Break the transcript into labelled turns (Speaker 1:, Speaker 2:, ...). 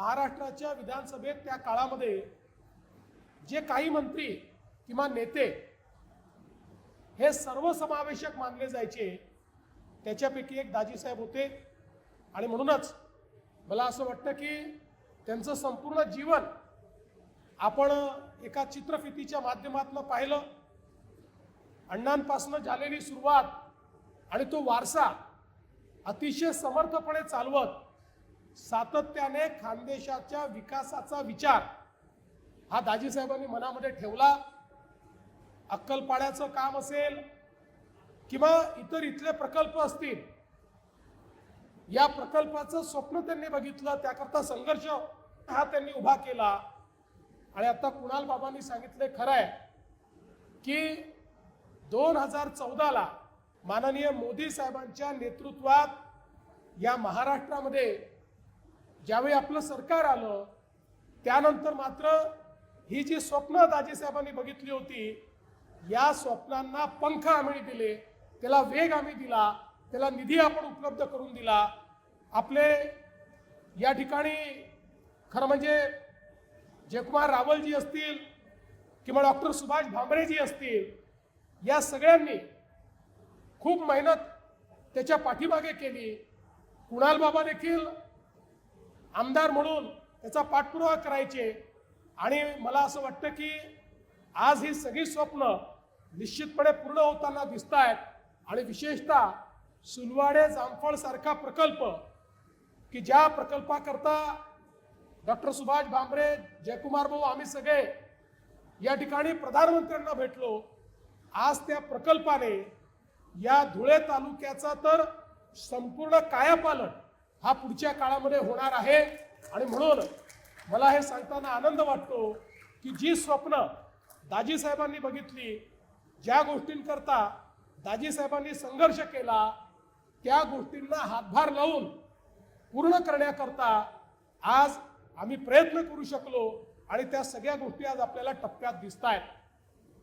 Speaker 1: महाराष्ट्राच्या विधानसभेत त्या काळामध्ये जे काही मंत्री किंवा नेते हे सर्वसमावेशक मानले जायचे त्याच्यापैकी एक दाजीसाहेब होते. आणि म्हणूनच मला असं वाटतं की त्यांचं संपूर्ण जीवन आपण एका चित्रफितीच्या माध्यमातून पाहिलं. अण्णांपासून झालेली सुरुवात आणि तो वारसा अतिशय समर्थपणे चालवत सातत्याने खानदेशाच्या विकासाचा विचार हा दाजीसाहेबांनी मनामध्ये ठेवला. अक्कलपाड्याचं काम असेल किंवा इतर इथले प्रकल्प असतील या प्रकल्पाचं स्वप्न त्यांनी बघितलं त्याकरता संघर्ष हा त्यांनी उभा केला. आणि आता कुणाल बाबांनी सांगितले खरं आहे की दोन हजार चौदाला माननीय मोदी साहेबांच्या नेतृत्वात या महाराष्ट्रामध्ये ज्यावेळी आपलं सरकार आलं त्यानंतर मात्र ही जी स्वप्न दाजीसाहेबांनी बघितली होती या स्वप्नांना पंख आम्ही दिले त्याला वेग आम्ही दिला त्याला निधी आपण उपलब्ध करून दिला. आपले या ठिकाणी खरं म्हणजे जयकुमार रावलजी असतील किंवा डॉक्टर सुभाष भांबरेजी असतील या सगळ्यांनी खूप मेहनत त्याच्या पाठीमागे केली. कुणाल बाबा देखील आमदार म्हणून त्याचा पाठपुरावा करायचे. आणि मला असं वाटतं की आज ही सगळी स्वप्न निश्चितपणे पूर्ण होताना दिसत आहेत आणि विशेषतः सुलवाडे जामफळ सारखा प्रकल्प की ज्या प्रकल्पाकरता डॉक्टर सुभाष भामरे जयकुमार भाऊ आम्ही सगळे या ठिकाणी प्रधानमंत्र्यांना भेटलो. आज त्या प्रकल्पाने या धुळे तालुक्याचा तर संपूर्ण कायापालट हा पुढच्या काळामध्ये होणार आहे. आणि म्हणून मला हे सांगताना आनंद वाटतो की जी स्वप्न दाजी साहेबांनी बघितली ज्या गोष्टींकरता दाजी साहेबांनी संघर्ष केला त्या गोष्टींना हातभार लावून पूर्ण करण्याकरता आज आम्ही प्रयत्न करू शकलो आणि त्या सगळ्या गोष्टी आज आपल्याला टप्प्यात दिसत आहेत